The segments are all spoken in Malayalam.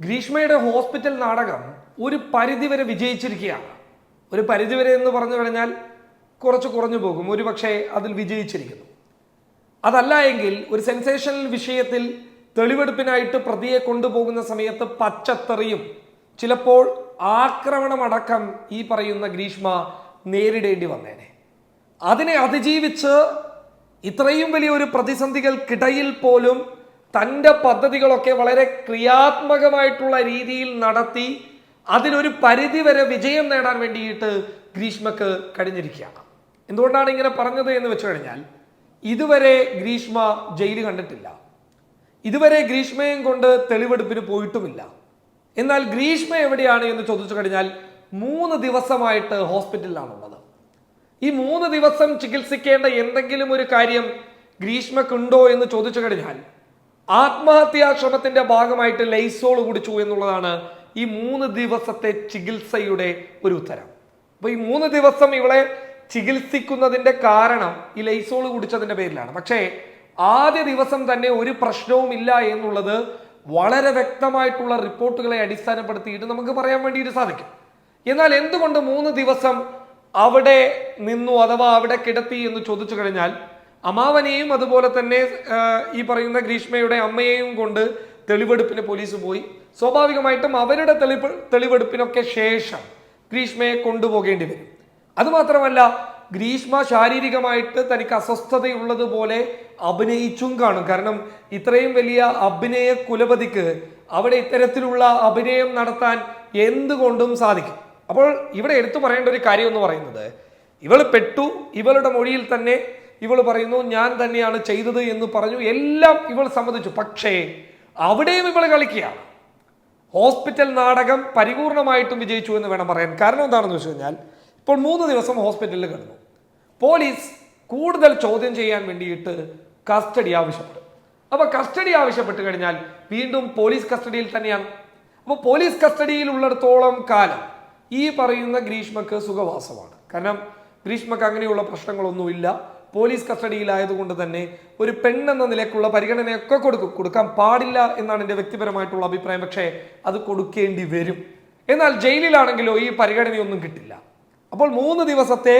ഗ്രീഷ്മയുടെ ഹോസ്പിറ്റൽ നാടകം ഒരു പരിധിവരെ വിജയിച്ചിരിക്കുകയാണ്. ഒരു പരിധിവരെ എന്ന് പറഞ്ഞു കഴിഞ്ഞാൽ കുറച്ച് കുറഞ്ഞു പോകും. ഒരു പക്ഷേ അതിൽ വിജയിച്ചിരിക്കുന്നു. അതല്ല എങ്കിൽ ഒരു സെൻസേഷണൽ വിഷയത്തിൽ തെളിവെടുപ്പിനായിട്ട് പ്രതിയെ കൊണ്ടുപോകുന്ന സമയത്ത് പച്ചത്തെറിയും. ചിലപ്പോൾ ആക്രമണമടക്കം ഈ പറയുന്ന ഗ്രീഷ്മ നേരിടേണ്ടി വന്നേനെ. അതിനെ അതിജീവിച്ച് ഇത്രയും വലിയൊരു പ്രതിസന്ധികൾക്കിടയിൽ പോലും തന്റെ പദ്ധതികളൊക്കെ വളരെ ക്രിയാത്മകമായിട്ടുള്ള രീതിയിൽ നടത്തി അതിലൊരു പരിധിവരെ വിജയം നേടാൻ വേണ്ടിയിട്ട് ഗ്രീഷ്മക്ക് കഴിഞ്ഞിരിക്കുകയാണ്. എന്തുകൊണ്ടാണ് ഇങ്ങനെ പറഞ്ഞത് എന്ന് വെച്ചു കഴിഞ്ഞാൽ ഇതുവരെ ഗ്രീഷ്മ ജയിൽ കണ്ടിട്ടില്ല. ഇതുവരെ ഗ്രീഷ്മയും കൊണ്ട് തെളിവെടുപ്പിന് പോയിട്ടുമില്ല. എന്നാൽ ഗ്രീഷ്മ എവിടെയാണ് എന്ന് ചോദിച്ചു കഴിഞ്ഞാൽ മൂന്ന് ദിവസമായിട്ട് ഹോസ്പിറ്റലിലാണുള്ളത്. ഈ മൂന്ന് ദിവസം ചികിത്സിക്കേണ്ട എന്തെങ്കിലും ഒരു കാര്യം ഗ്രീഷ്മക്കുണ്ടോ എന്ന് ചോദിച്ചു കഴിഞ്ഞാൽ ആത്മഹത്യാശ്രമത്തിന്റെ ഭാഗമായിട്ട് ലൈസോൾ കുടിച്ചു എന്നുള്ളതാണ് ഈ മൂന്ന് ദിവസത്തെ ചികിത്സയുടെ ഒരു ഉത്തരം. അപ്പൊ ഈ മൂന്ന് ദിവസം ഇവളെ ചികിത്സിക്കുന്നതിന്റെ കാരണം ഈ ലൈസോൾ കുടിച്ചതിന്റെ പേരിലാണ്. പക്ഷേ ആദ്യ ദിവസം തന്നെ ഒരു പ്രശ്നവും ഇല്ല എന്നുള്ളത് വളരെ വ്യക്തമായിട്ടുള്ള റിപ്പോർട്ടുകളെ അടിസ്ഥാനപ്പെടുത്തിയിട്ട് നമുക്ക് പറയാൻ വേണ്ടിയിട്ട് സാധിക്കും. എന്നാൽ എന്തുകൊണ്ട് മൂന്ന് ദിവസം അവിടെ നിന്നു അഥവാ അവിടെ കിടത്തി എന്ന് ചോദിച്ചു കഴിഞ്ഞാൽ അമാവനെയും അതുപോലെ തന്നെ ഈ പറയുന്ന ഗ്രീഷ്മയുടെ അമ്മയെയും കൊണ്ട് തെളിവെടുപ്പിന് പോലീസ് പോയി. സ്വാഭാവികമായിട്ടും അവരുടെ തെളിവ് തെളിവെടുപ്പിനൊക്കെ ശേഷം ഗ്രീഷ്മയെ കൊണ്ടുപോകേണ്ടി വരും. അതുമാത്രമല്ല ഗ്രീഷ്മ ശാരീരികമായിട്ട് തനിക്ക് അസ്വസ്ഥതയുള്ളതുപോലെ അഭിനയിച്ചും കാണും. കാരണം ഇത്രയും വലിയ അഭിനയ കുലപതിക്ക് അവിടെ ഇത്തരത്തിലുള്ള അഭിനയം നടത്താൻ എന്തുകൊണ്ടും സാധിക്കും. അപ്പോൾ ഇവിടെ എടുത്തു പറയേണ്ട ഒരു കാര്യം എന്ന് പറയുന്നത് ഇവൾ പെട്ടു ഇവളുടെ മൊഴിയിൽ തന്നെ ഇവൾ പറയുന്നു ഞാൻ തന്നെയാണ് ചെയ്തത് എന്ന് പറഞ്ഞു. എല്ലാം ഇവൾ സമ്മതിച്ചു. പക്ഷേ അവിടെയും ഇവൾ കളിക്കുകയാണ് ഹോസ്പിറ്റൽ നാടകം പരിപൂർണമായിട്ടും വിജയിച്ചു എന്ന് വേണം പറയാൻ. കാരണം എന്താണെന്ന് വെച്ച് കഴിഞ്ഞാൽ ഇപ്പോൾ മൂന്ന് ദിവസം ഹോസ്പിറ്റലിൽ കിടന്നു. പോലീസ് കൂടുതൽ ചോദ്യം ചെയ്യാൻ വേണ്ടിയിട്ട് കസ്റ്റഡി ആവശ്യപ്പെട്ടു. അപ്പോൾ കസ്റ്റഡി ആവശ്യപ്പെട്ട് കഴിഞ്ഞാൽ വീണ്ടും പോലീസ് കസ്റ്റഡിയിൽ തന്നെയാണ്. അപ്പോൾ പോലീസ് കസ്റ്റഡിയിൽ ഉള്ളിടത്തോളം കാലം ഈ പറയുന്ന ഗ്രീഷ്മക്ക് സുഖവാസമാണ്. കാരണം ഗ്രീഷ്മക്ക് അങ്ങനെയുള്ള പ്രശ്നങ്ങളൊന്നുമില്ല. പോലീസ് കസ്റ്റഡിയിലായതുകൊണ്ട് തന്നെ ഒരു പെണ്ണെന്ന നിലയ്ക്കുള്ള പരിഗണനയൊക്കെ കൊടുക്കും കൊടുക്കാൻ പാടില്ല എന്നാണ് എന്റെ വ്യക്തിപരമായിട്ടുള്ള അഭിപ്രായം. പക്ഷേ അത് കൊടുക്കേണ്ടി വരും. എന്നാൽ ജയിലിലാണെങ്കിലോ ഈ പരിഗണനയൊന്നും കിട്ടില്ല. അപ്പോൾ മൂന്ന് ദിവസത്തെ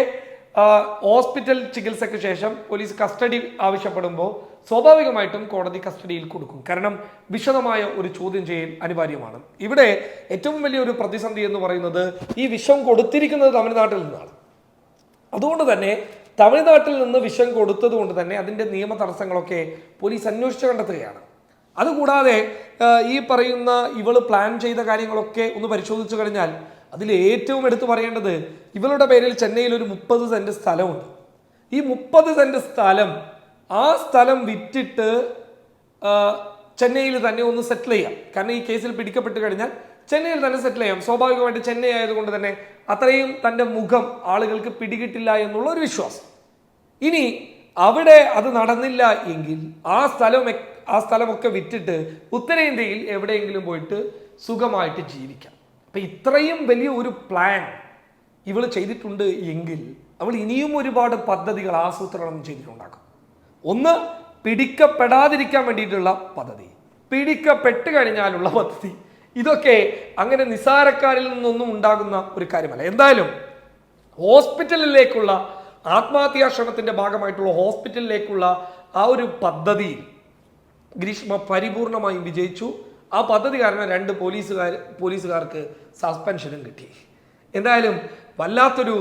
ഹോസ്പിറ്റൽ ചികിത്സയ്ക്ക് ശേഷം പോലീസ് കസ്റ്റഡി ആവശ്യപ്പെടുമ്പോൾ സ്വാഭാവികമായിട്ടും കോടതി കസ്റ്റഡിയിൽ കൊടുക്കും. കാരണം വിശദമായ ഒരു ചോദ്യം ചെയ്യൽ അനിവാര്യമാണ്. ഇവിടെ ഏറ്റവും വലിയൊരു പ്രതിസന്ധി എന്ന് പറയുന്നത് ഈ വിഷം കൊടുത്തിരിക്കുന്നത് തമിഴ്നാട്ടിൽ നിന്നാണ്. അതുകൊണ്ട് തന്നെ തമിഴ്നാട്ടിൽ നിന്ന് വിഷം കൊടുത്തത് കൊണ്ട് തന്നെ അതിന്റെ നിയമ തടസ്സങ്ങളൊക്കെ പോലീസ് അന്വേഷിച്ച് കണ്ടെത്തുകയാണ്. അതുകൂടാതെ ഈ പറയുന്ന ഇവൾ പ്ലാൻ ചെയ്ത കാര്യങ്ങളൊക്കെ ഒന്ന് പരിശോധിച്ചു കഴിഞ്ഞാൽ അതിൽ ഏറ്റവും എടുത്തു പറയേണ്ടത് ഇവളുടെ പേരിൽ ചെന്നൈയിൽ ഒരു മുപ്പത് സെന്റ് സ്ഥലമുണ്ട്. ഈ മുപ്പത് സെന്റ് സ്ഥലം ആ സ്ഥലം വിറ്റിട്ട് ചെന്നൈയിൽ തന്നെ ഒന്ന് സെറ്റിൽ ചെയ്യാം. കാരണം ഈ കേസിൽ പിടിക്കപ്പെട്ട് കഴിഞ്ഞാൽ ചെന്നൈയിൽ തന്നെ സെറ്റിൽ ചെയ്യാം. സ്വാഭാവികമായിട്ട് ചെന്നൈ ആയതുകൊണ്ട് തന്നെ അത്രയും തന്റെ മുഖം ആളുകൾക്ക് പിടികിട്ടില്ല എന്നുള്ള ഒരു വിശ്വാസം. ഇനി അവിടെ അത് നടന്നില്ല എങ്കിൽ ആ സ്ഥലം ആ സ്ഥലമൊക്കെ വിറ്റിട്ട് ഉത്തരേന്ത്യയിൽ എവിടെയെങ്കിലും പോയിട്ട് സുഖമായിട്ട് ജീവിക്കാം. അപ്പം ഇത്രയും വലിയ ഒരു പ്ലാൻ ഇവൾ ചെയ്തിട്ടുണ്ട് എങ്കിൽ അവൾ ഇനിയും ഒരുപാട് പദ്ധതികൾ ആസൂത്രണം ചെയ്തിട്ടുണ്ടാക്കും. ഒന്ന് പിടിക്കപ്പെടാതിരിക്കാൻ വേണ്ടിയിട്ടുള്ള പദ്ധതി. പിടിക്കപ്പെട്ട് കഴിഞ്ഞാലുള്ള പദ്ധതി. ഇതൊക്കെ അങ്ങനെ നിസാരക്കാരിൽ നിന്നൊന്നും ഉണ്ടാകുന്ന ഒരു കാര്യമല്ല. എന്തായാലും ഹോസ്പിറ്റലിലേക്കുള്ള ആത്മഹത്യാശ്രമത്തിന്റെ ഭാഗമായിട്ടുള്ള ഹോസ്പിറ്റലിലേക്കുള്ള ആ ഒരു പദ്ധതി ഗ്രീഷ്മ പരിപൂർണമായും വിജയിച്ചു. ആ പദ്ധതി കാരണം രണ്ട് പോലീസുകാർ പോലീസുകാർക്ക് സസ്പെൻഷനും കിട്ടി. എന്തായാലും വല്ലാത്തൊരു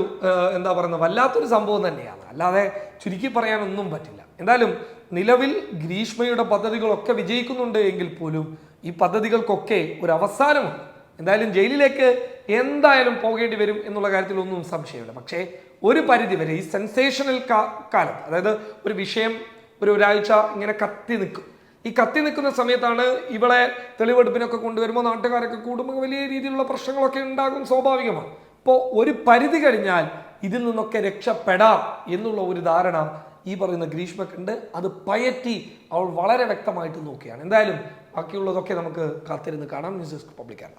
എന്താ പറയുന്നത് വല്ലാത്തൊരു സംഭവം തന്നെയാണ്. അല്ലാതെ ചുരുക്കി പറയാനൊന്നും പറ്റില്ല. എന്തായാലും നിലവിൽ ഗ്രീഷ്മയുടെ പദ്ധതികളൊക്കെ വിജയിക്കുന്നുണ്ട് എങ്കിൽ പോലും ഈ പദ്ധതികൾക്കൊക്കെ ഒരു അവസാനമുണ്ട് എന്തായാലും ജയിലിലേക്ക് എന്തായാലും പോകേണ്ടി വരും എന്നുള്ള കാര്യത്തിൽ ഒന്നും സംശയമില്ല. പക്ഷേ ഒരു പരിധി വരെ ഈ സെൻസേഷണൽ കാലത്ത് അതായത് ഒരു വിഷയം ഒരു ഒരാഴ്ച ഇങ്ങനെ കത്തി നിൽക്കും. ഈ കത്തി നിൽക്കുന്ന സമയത്താണ് ഇവളെ തെളിവെടുപ്പിനൊക്കെ കൊണ്ടുവരുമ്പോൾ നാട്ടുകാരൊക്കെ കൂടുമ്പോൾ വലിയ രീതിയിലുള്ള പ്രശ്നങ്ങളൊക്കെ ഉണ്ടാകും സ്വാഭാവികമാണ്. അപ്പോൾ ഒരു പരിധി കഴിഞ്ഞാൽ ഇതിൽ നിന്നൊക്കെ രക്ഷപ്പെടാം എന്നുള്ള ഒരു ധാരണ ഈ പറയുന്ന ഗ്രീഷ്മക്കുണ്ട് അത് പയറ്റി അവൾ വളരെ വ്യക്തമായിട്ട് നോക്കിയാണ് എന്തായാലും ബാക്കിയുള്ളതൊക്കെ നമുക്ക് കാത്തിരുന്ന് കാണാം. News desk പബ്ലിക്കാണ്